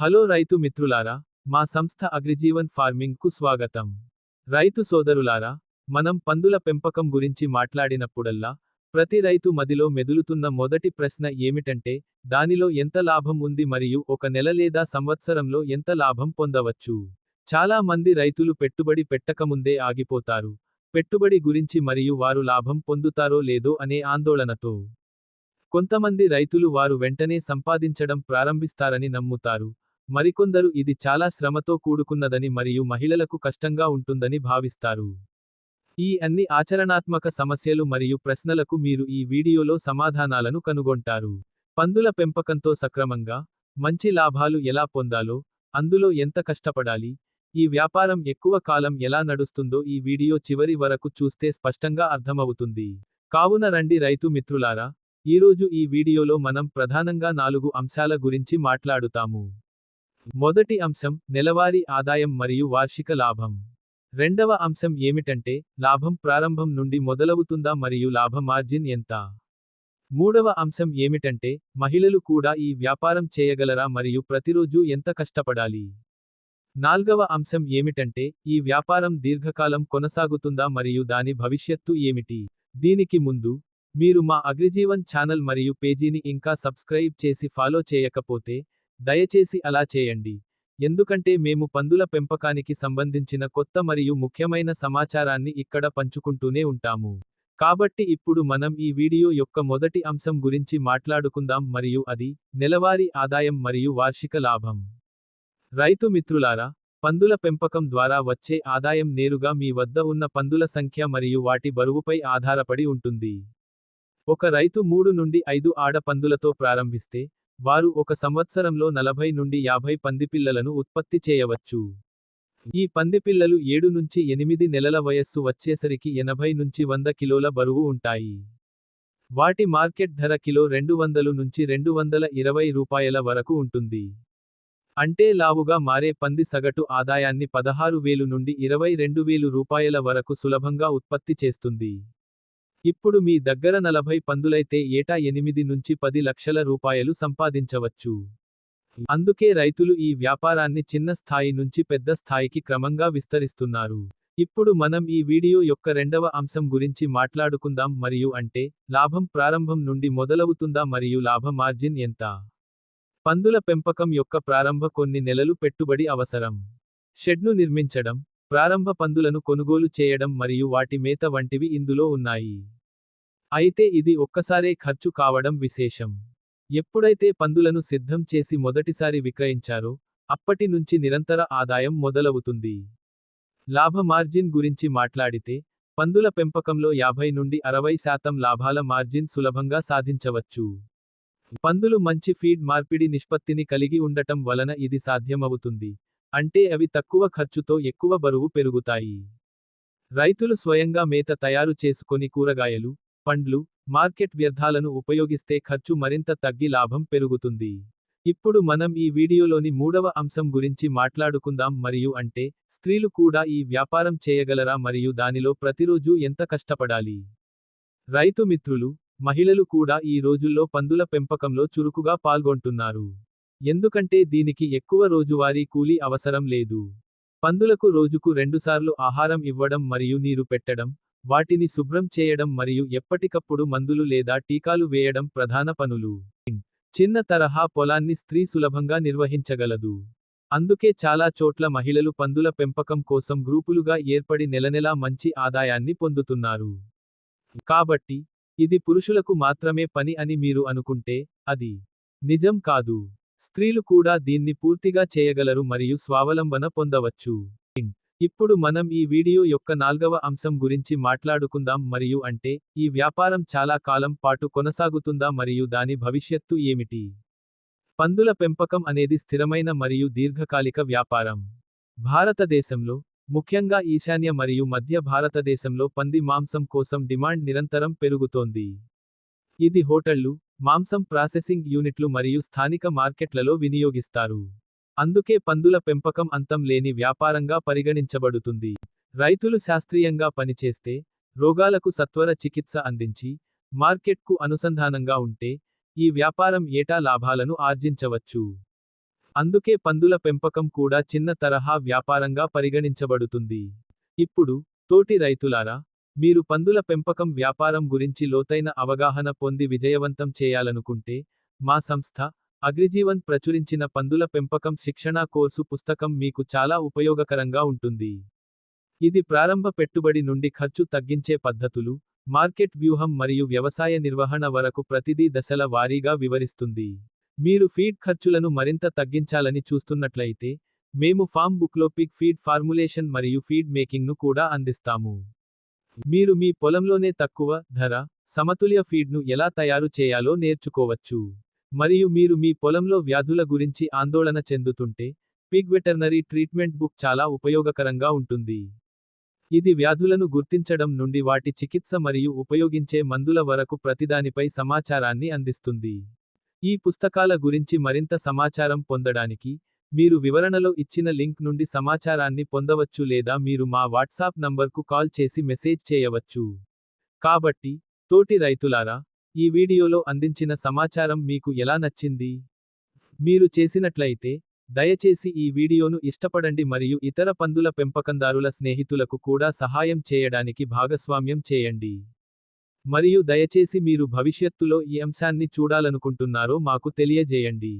Hello రైతు మిత్రులారా మా సంస్థ అగ్రిజీవన్ ఫార్మింగ్కు స్వాగతం. రైతు సోదరులారా మనం పందుల పెంపకం గురించి మాట్లాడినప్పుడల్లా ప్రతి రైతు మదిలో మెదులుతున్న మొదటి ప్రశ్న ఏమిటంటే దానిలో ఎంత లాభం ఉంది మరియు ఒక నెల లేదా సంవత్సరంలో ఎంత లాభం పొందవచ్చు? చాలా మంది రైతులు పెట్టుబడి పెట్టకముందే ఆగిపోతారు. పెట్టుబడి గురించి మరియు వారు లాభం పొందుతారో లేదో అనే ఆందోళనతో. కొంతమంది రైతులు వారు వెంటనే సంపాదించడం ప్రారంభిస్తారని నమ్ముతారు. మరికొందరు ఇది చాలా శ్రమతో కూడుకున్నదని మరియు మహిళలకు కష్టంగా ఉంటుందని భావిస్తారు. ఈ అన్ని ఆచరణాత్మక సమస్యలు మరియు ప్రశ్నలకు మీరు ఈ వీడియోలో సమాధానాలను కనుగొంటారు. పందుల పెంపకంతో సక్రమంగా మంచి లాభాలు ఎలా పొందాలో అందులో ఎంత కష్టపడాలి ఈ వ్యాపారం ఎక్కువ కాలం ఎలా నడుస్తుందో ఈ వీడియో చివరి వరకు చూస్తే స్పష్టంగా అర్థమవుతుంది. కావున రండి రైతు మిత్రులారా ఈరోజు ఈ వీడియోలో మనం ప్రధానంగా నాలుగు అంశాల గురించి మాట్లాడుతాము. మొదటి అంశం నెలవారీ ఆదాయం మరియు వార్షిక లాభం. రెండవ అంశం ఏమిటంటే లాభం ప్రారంభం నుండి మొదలవుతుందా మరియు లాభ మార్జిన్ ఎంత? మూడవ అంశం ఏమిటంటే మహిళలు కూడా ఈ వ్యాపారం చేయగలరా మరియు ప్రతిరోజు ఎంత కష్టపడాలి? నాల్గవ అంశం ఏమిటంటే ఈ వ్యాపారం దీర్ఘకాలం కొనసాగుతుందా మరియు దాని భవిష్యత్తు ఏమిటి? దీనికి ముందు మీరు మా అగ్రిజీవన్ ఛానల్ మరియు పేజీని ఇంకా సబ్స్క్రైబ్ చేసి ఫాలో చేయకపోతే దయచేసి అలా చేయండి. ఎందుకంటే మేము పందుల పెంపకానికి సంబంధించిన కొత్త మరియు ముఖ్యమైన సమాచారాన్ని ఇక్కడ పంచుకుంటూనే ఉంటాము. కాబట్టి ఇప్పుడు మనం ఈ వీడియో యొక్క మొదటి అంశం గురించి మాట్లాడుకుందాం మరియు అది నెలవారీ ఆదాయం మరియు వార్షిక లాభం. రైతు మిత్రులారా పందుల పెంపకం ద్వారా వచ్చే ఆదాయం నేరుగా మీ వద్ద ఉన్న పందుల సంఖ్య మరియు వాటి బరువుపై ఆధారపడి ఉంటుంది. ఒక రైతు మూడు నుండి ఐదు ఆడ పందులతో ప్రారంభిస్తే వారు ఒక సంవత్సరంలో నలభై నుండి యాభై పందిపిల్లలను ఉత్పత్తి చేయవచ్చు. ఈ పందిపిల్లలు ఏడు నుంచి ఎనిమిది నెలల వయస్సు వచ్చేసరికి ఎనభై నుంచి వంద కిలోల బరువు ఉంటాయి. వాటి మార్కెట్ ధర కిలో రెండు వందలు నుంచి రెండు వందల ఇరవై రూపాయల వరకు ఉంటుంది. అంటే లావుగా మారే పంది సగటు ఆదాయాన్ని పదహారు వేలు నుండి ఇరవై రెండు వేలు రూపాయల వరకు సులభంగా ఉత్పత్తి చేస్తుంది. ఇప్పుడు మీ దగ్గర నలభై పందులైతే ఏటా ఎనిమిది నుంచి పది లక్షల రూపాయలు సంపాదించవచ్చు. అందుకే రైతులు ఈ వ్యాపారాన్ని చిన్న స్థాయి నుంచి పెద్ద స్థాయికి క్రమంగా విస్తరిస్తున్నారు. ఇప్పుడు మనం ఈ వీడియో యొక్క రెండవ అంశం గురించి మాట్లాడుకుందాం మరియు అంటే లాభం ప్రారంభం నుండి మొదలవుతుందా మరియు లాభ మార్జిన్ ఎంత? పందుల పెంపకం యొక్క ప్రారంభ కొన్ని నెలలు పెట్టుబడి అవసరం. షెడ్ను నిర్మించడం ప్రారంభ పందులను కొనుగోలు చేయడం మరియు వాటి మేత వంటివి ఇందులో ఉన్నాయి. అయితే ఇది ఒక్కసారే ఖర్చు కావడం విశేషం. ఎప్పుడైతే పందులను సిద్ధం చేసి మొదటిసారి విక్రయించారో అప్పటి నుంచి నిరంతర ఆదాయం మొదలవుతుంది. లాభ మార్జిన్ గురించి మాట్లాడితే పందుల పెంపకంలో యాభై నుండి అరవై శాతం లాభాల మార్జిన్ సులభంగా సాధించవచ్చు. పందులు మంచి ఫీడ్ మార్పిడి నిష్పత్తిని కలిగి ఉండటం వలన ఇది సాధ్యమవుతుంది. అంటే అవి తక్కువ ఖర్చుతో ఎక్కువ బరువు పెరుగుతాయి. రైతులు స్వయంగా మేత తయారు చేసుకొని కూరగాయలు పండ్లు మార్కెట్ వ్యర్థాలను ఉపయోగిస్తే ఖర్చు మరింత తగ్గి లాభం పెరుగుతుంది. ఇప్పుడు మనం ఈ వీడియోలోని మూడవ అంశం గురించి మాట్లాడుకుందాం మరియు అంటే స్త్రీలు కూడా ఈ వ్యాపారం చేయగలరా మరియు దానిలో ప్రతిరోజు ఎంత కష్టపడాలి? రైతు మిత్రులు మహిళలు కూడా ఈ రోజుల్లో పందుల పెంపకంలో చురుకుగా పాల్గొంటున్నారు. ఎందుకంటే దీనికి ఎక్కువ రోజువారీ కూలీ అవసరం లేదు. పందులకు రోజుకు రెండుసార్లు ఆహారం ఇవ్వడం మరియు నీరు పెట్టడం వాటిని శుభ్రం చేయడం మరియు ఎప్పటికప్పుడు మందులు లేదా టీకాలు వేయడం ప్రధాన పనులు. చిన్న తరహా పొలాన్ని స్త్రీ సులభంగా నిర్వహించగలదు. అందుకే చాలా చోట్ల మహిళలు పందుల పెంపకం కోసం గ్రూపులుగా ఏర్పడి నెలనెలా మంచి ఆదాయాన్ని పొందుతున్నారు. కాబట్టి ఇది పురుషులకు మాత్రమే పని అని మీరు అనుకుంటే అది నిజం కాదు. స్త్రీలు కూడా దీన్ని పూర్తిగా చేయగలరు మరియు స్వావలంబన పొందవచ్చు. ఇప్పుడు మనం ఈ వీడియో యొక్క నాల్గవ అంశం గురించి మాట్లాడుకుందాం మరియు అంటే ఈ వ్యాపారం చాలా కాలం పాటు కొనసాగుతుందా మరియు దాని భవిష్యత్తు ఏమిటి? పందుల పెంపకం అనేది స్థిరమైన మరియు దీర్ఘకాలిక వ్యాపారం. భారతదేశంలో ముఖ్యంగా ఈశాన్య మరియు మధ్య భారతదేశంలో పంది మాంసం కోసం డిమాండ్ నిరంతరం పెరుగుతోంది. ఇది హోటళ్ళు మాంసం ప్రాసెసింగ్ యూనిట్లు మరియు స్థానిక మార్కెట్లలో వినియోగిస్తారు. అందుకే పందుల పెంపకం అంతం లేని వ్యాపారంగా పరిగణించబడుతుంది. రైతులు శాస్త్రీయంగా పనిచేస్తే రోగాలకు సత్వర చికిత్స అందించి మార్కెట్కు అనుసంధానంగా ఉంటే ఈ వ్యాపారం ఏటా లాభాలను ఆర్జించవచ్చు. అందుకే పందుల పెంపకం కూడా చిన్న తరహా వ్యాపారంగా పరిగణించబడుతుంది. ఇప్పుడు తోటి రైతులారా మీరు పందుల పెంపకం వ్యాపారం గురించి లోతైన అవగాహన పొంది విజయవంతం చేయాలనుకుంటే మా సంస్థ అగ్రిజీవన్ ప్రచురించిన పందుల పెంపకం శిక్షణా కోర్సు పుస్తకం మీకు చాలా ఉపయోగకరంగా ఉంటుంది. ఇది ప్రారంభ పెట్టుబడి నుండి ఖర్చు తగ్గించే పద్ధతులు మార్కెట్ వ్యూహం మరియు వ్యవసాయ నిర్వహణ వరకు ప్రతిదీ దశల వారీగా వివరిస్తుంది. మీరు ఫీడ్ ఖర్చులను మరింత తగ్గించాలని చూస్తున్నట్లయితే మేము ఫామ్ బుక్లో పిగ్ ఫీడ్ ఫార్ములేషన్ మరియు ఫీడ్ మేకింగ్ను కూడా అందిస్తాము. మీరు మీ పొలంలోనే తక్కువ ధర సమతుల్య ఫీడ్ను ఎలా తయారు చేయాలో నేర్చుకోవచ్చు. మరియు మీరు మీ పొలంలో వ్యాధుల గురించి ఆందోళన చెందుతుంటే పిగ్ వెటర్నరీ ట్రీట్మెంట్ బుక్ చాలా ఉపయోగకరంగా ఉంటుంది. ఇది వ్యాధులను గుర్తించడం నుండి వాటి చికిత్స మరియు ఉపయోగించే మందుల వరకు ప్రతిదానిపై సమాచారాన్ని అందిస్తుంది. ఈ పుస్తకాల గురించి మరింత సమాచారం పొందడానికి మీరు వివరణలో ఇచ్చిన లింక్ నుండి సమాచారాన్ని పొందవచ్చు లేదా మీరు మా వాట్సాప్ నంబర్కు కాల్ చేసి మెసేజ్ చేయవచ్చు. కాబట్టి తోటి రైతులారా ఈ వీడియోలో అందించిన సమాచారం మీకు ఎలా నచ్చింది? మీరు చేసినట్లయితే దయచేసి ఈ వీడియోను ఇష్టపడండి మరియు ఇతర పందుల పెంపకందారుల స్నేహితులకు కూడా సహాయం చేయడానికి భాగస్వామ్యం చేయండి. మరియు దయచేసి మీరు భవిష్యత్తులో ఈ అంశాన్ని చూడాలనుకుంటున్నారో మాకు తెలియజేయండి.